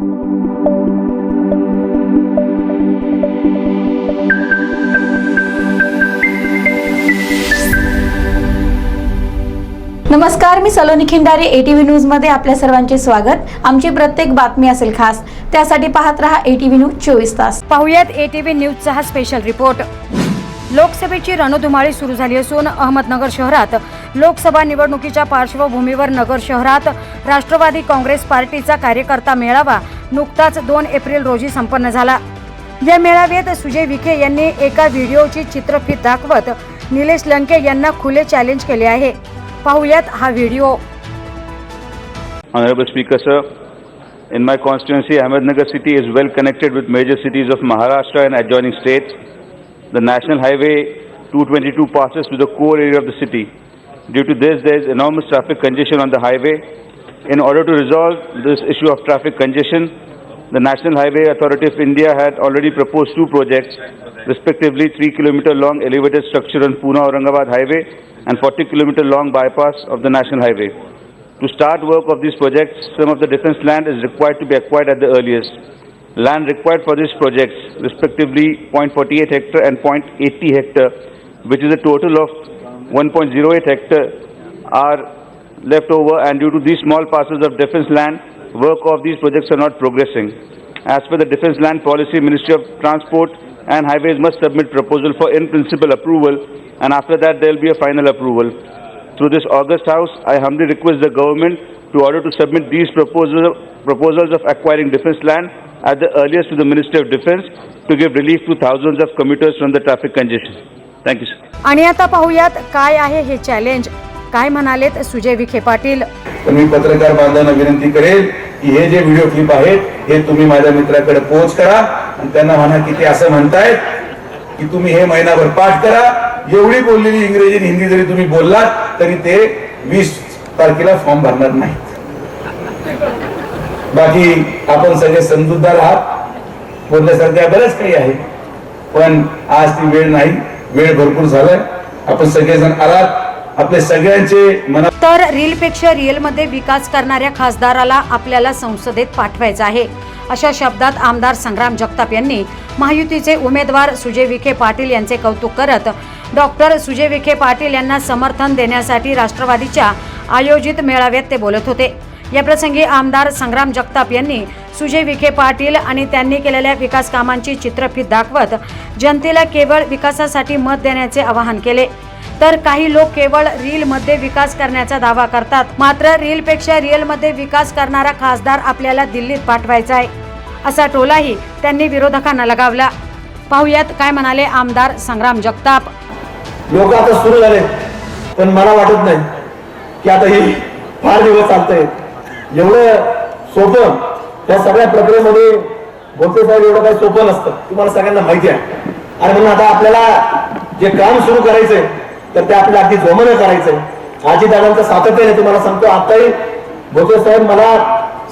नमस्कार मी सलोनी खिंडारे एटीव्ही न्यूजमध्ये आपल्या सर्वांचे स्वागत. आमची प्रत्येक बातमी असेल खास त्यासाठी पाहत रहा एटीव्ही न्यूज चोवीस तास. पाहुयात एटीव्ही न्यूजचा हा स्पेशल रिपोर्ट लोकसभेची रणधुमाळी सुरू झाली असून अहमदनगर शहरात लोकसभा निवडणुकीच्या पार्श्वभूमीवर नगर शहरात राष्ट्रवादी काँग्रेस पार्टीचा कार्यकर्ता मेळावा नुकताच दोन एप्रिल रोजी संपन्न झाला. या मेळाव्यात सुजय विखे यांनी एका व्हिडिओची चित्रफित दाखवत निलेश लंके यांना खुले चॅलेंज केले आहे. पाहुयात हा video. Honourable speaker sir in my constituency Ahmednagar city is well connected with major cities of Maharashtra and adjoining state the national highway two twenty two passes to the core area of the city due to this they is enormous traffic congestion on the highway In order to resolve this issue of traffic congestion, the National Highway Authority of India had already proposed two projects, respectively 3 kilometer long elevated structure on Pune Aurangabad Highway and 40 kilometer long bypass of the National Highway. To start work of these projects, some of the defense land is required to be acquired at the earliest. Land required for these projects, respectively 0.48 hectare and 0.80 hectare, which is a total of 1.08 hectare, are left over and due to these small parcels of defense land, work of these projects are not progressing. As per the Defense Land Policy, Ministry of Transport and Highways must submit proposal for in-principle approval and after that there will be a final approval. Through this August House, I humbly request the government to order to submit these proposal, proposals of acquiring defense land at the earliest to the Ministry of Defense to give relief to thousands of commuters from the traffic congestion. Thank you, sir. आणि आता पाहुयात काय आहे हे challenge काय म्हणालेत सुजय विखे पाटील? तर मी पत्रकार बांधवांना विनंती करेल की हे जे व्हिडिओ क्लिप आहेत हे तुम्ही माझ्या मित्राकडे पोहोच करा आणि त्यांना म्हणा की ते असं म्हणतायत की तुम्ही हे महिनाभर पाठ करा. एवढी बोललेली इंग्रजी आणि हिंदी जरी तुम्ही बोललात तरी ते वीस तारखेला फॉर्म भरणार नाही बाकी आपण सगळे समजूतदार आहात. बोलण्यासारख्या बरंच काही आहे. पण आज ती वेळ नाही वेळ भरपूर झालाय. आपण सगळेजण आलात. आपले सगळ्यांचे मना तर रीलपेक्षा रिअलमध्ये विकास करणाऱ्या खासदाराला आपल्याला संसदेत पाठवायचं आहे. अशा शब्दात आमदार संग्राम जगताप यांनी महायुतीचे उमेदवार सुजय विखे पाटील यांचे कौतुक करत डॉक्टर सुजय विखे पाटील यांना समर्थन देण्यासाठी राष्ट्रवादीच्या आयोजित मेळाव्यात ते बोलत होते. याप्रसंगी आमदार संग्राम जगताप यांनी सुजय विखे पाटील आणि त्यांनी केलेल्या विकास कामांची चित्रफित दाखवत जनतेला केवळ विकासासाठी मत देण्याचे आवाहन केले. तर काही लोक केवळ रीलमध्ये विकास करण्याचा दावा करतात. मात्र रीलपेक्षा रिअलमध्ये विकास करणारा खासदार आपल्याला दिल्लीत पाठवायचा आहे. असा टोलाही त्यांनी विरोधकांना लगावला. पाहुयात काय म्हणाले आमदार संग्राम जगताप. लोक आता सुरू झाले पण मला वाटत नाही की आता ही फार दिवस चालतंय. एवढं सोपं त्या सगळ्या प्रक्रियेमध्ये बोलते साहेब एवढं काही सोपं नसतं. तुम्हाला सगळ्यांना माहिती आहे. आणि म्हणून आता आपल्याला जे काम सुरू करायचंय तर ते आपल्याला अगदी जोमानं करायचंय. आजीदादांचं सातत्याने तुम्हाला सांगतो आताही भोसले साहेब मला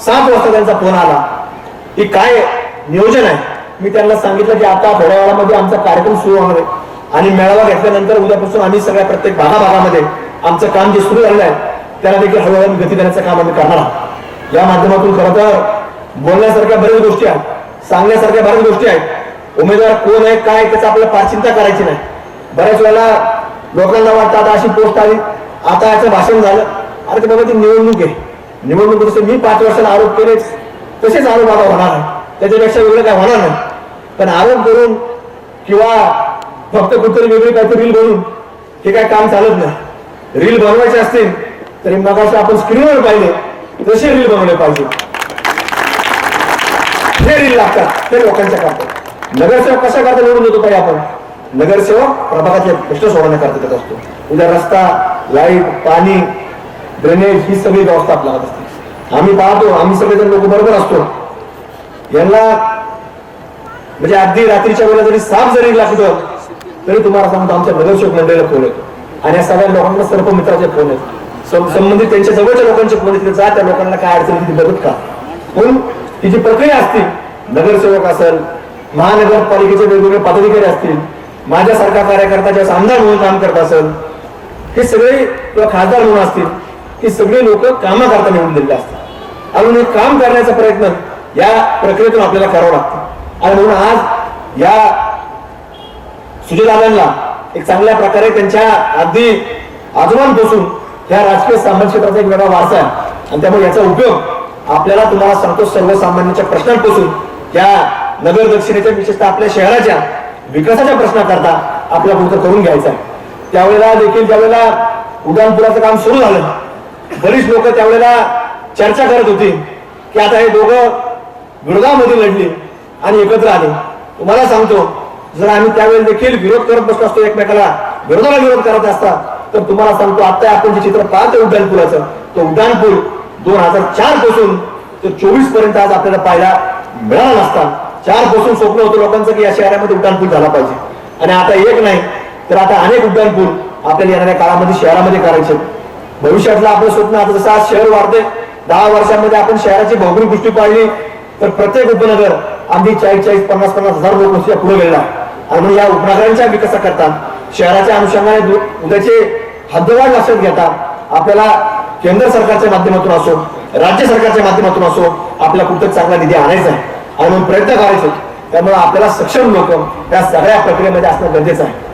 सात वाजता त्यांचा फोन आला. की काय नियोजन आहे? मी त्यांना सांगितलं की आता थोड्या वेळामध्ये आमचा कार्यक्रम सुरू होणार आहे. आणि मेळावा घेतल्यानंतर उद्यापासून आम्ही सगळ्या प्रत्येक भागाभागामध्ये आमचं काम जे सुरू झालेलं आहे त्याला देखील हळूहळू गती देण्याचं काम आम्ही करणार आहोत. या माध्यमातून खरं तर बोलण्यासारख्या बऱ्याच गोष्टी आहेत सांगण्यासारख्या बऱ्याच गोष्टी आहेत. उमेदवार कोण आहे काय त्याचं आपल्याला फार चिंता करायची नाही. बऱ्याच वेळेला लोकांना वाटतं आता अशी पोस्ट आली. आता याचं भाषण झालं. अरे ते बाबा ती निवडणूक आहे. निवडणूक जसे मी पाच वर्षाला आरोप केलेच. तसेच आरोप आता होणार त्याच्यापेक्षा वेगळं काय होणार नाही. पण आरोप करून किंवा फक्त कुठतरी वेगळी काहीतरी रील बनवून हे काय काम चालत नाही. रील बनवायचे असतील तरी मग आपण स्क्रीनवर पाहिले तसे रील बनवले पाहिजे. हे रील लागतात. ते लोकांच्या करतात नगरसेवक कशा करता निवडून येतो पाहिजे आपण? नगरसेवक प्रभागाचे प्रश्न सोडवण्याकरता येत असतो. उद्या रस्ता लाइट पाणी ड्रेनेज ही सगळी व्यवस्था आपल्याला असते. आम्ही पाहतो आम्ही सगळेजण लोक बरोबर असतो. यांना म्हणजे अगदी रात्रीच्या वेळेला जरी साप जरी लागतो तरी तुम्हाला सांगतो आमच्या नगरसेवक मंडळीला फोन येतो. आणि या सगळ्या लोकांना सर्व मित्राचे फोन येतो. संबंधित त्यांच्या जवळच्या लोकांचे फोन येतील जा त्या लोकांना काय अडचण ती मदत का? पण ती जी प्रक्रिया असते नगरसेवक असेल महानगरपालिकेचे वेगवेगळे पदाधिकारी असतील माझ्यासारखा कार्यकर्ता ज्यावेळेस आमदार म्हणून काम करत असेल हे सगळे किंवा खासदार म्हणून असतील ही सगळे लोक कामं करता निवडून दिलेले असतात. अजून हे काम करण्याचा प्रयत्न या प्रक्रियेतून आपल्याला करावं लागतं. आणि म्हणून आज या सुजयदादांना एक चांगल्या प्रकारे त्यांच्या अगदी आजोबांपासून ह्या राजकीय सामान्य क्षेत्राचा एक वेगळा वारसा आहे. आणि त्यामुळे याचा उपयोग आपल्याला तुम्हाला सांगतो सर्वसामान्यांच्या प्रश्नांपासून. या नगर दक्षिणेच्या विशेषतः आपल्या शहराच्या विकासाच्या प्रश्नाकरता आपला पुढचं करून घ्यायचं आहे. त्यावेळेला देखील ज्यावेळेला उड्डाणपुराचं काम सुरू झालं बरीच लोक त्यावेळेला चर्चा करत होती की आता हे दोघं गुडगावमध्ये लढले आणि एकत्र आले. तुम्हाला सांगतो जर आम्ही त्यावेळेला देखील विरोध करत बसलो असतो एकमेकाला विरोधाला विरोध करत असता तर तुम्हाला सांगतो आता आपण जे चित्र पाहतो उड्डाणपुराचं तो उड्डाणपूर दोन हजार चारपासून ते चोवीसपर्यंत आज आपल्याला पाहायला मिळाला नसता. चारपासून स्वप्न होतं लोकांचं की या शहरामध्ये उड्डाणपूल झाला पाहिजे. आणि आता एक नाही तर आता अनेक उड्डाणपूल आपल्याला येणाऱ्या काळामध्ये शहरामध्ये करायचे भविष्यातलं आपलं स्वप्न आता जसं आज शहर वाढते दहा वर्षांमध्ये आपण शहराची भौगोलिक दृष्टी पाहिली तर प्रत्येक उपनगर आम्ही चाळीस चाळीस पन्नास पन्नास हजार लोक पुढे गेला आणि म्हणून या उपनगरांच्या विकासाकरता शहराच्या अनुषंगाने उद्याचे हद्दवाढ लक्षात घेता आपल्याला केंद्र सरकारच्या माध्यमातून असो राज्य सरकारच्या माध्यमातून असो आपल्याला कुठं चांगला निधी आणायचा आहे. आणि म्हणून प्रयत्न करायचे. त्यामुळे आपल्याला सक्षम लोक या सगळ्या प्रक्रियेमध्ये असणं गरजेचं आहे.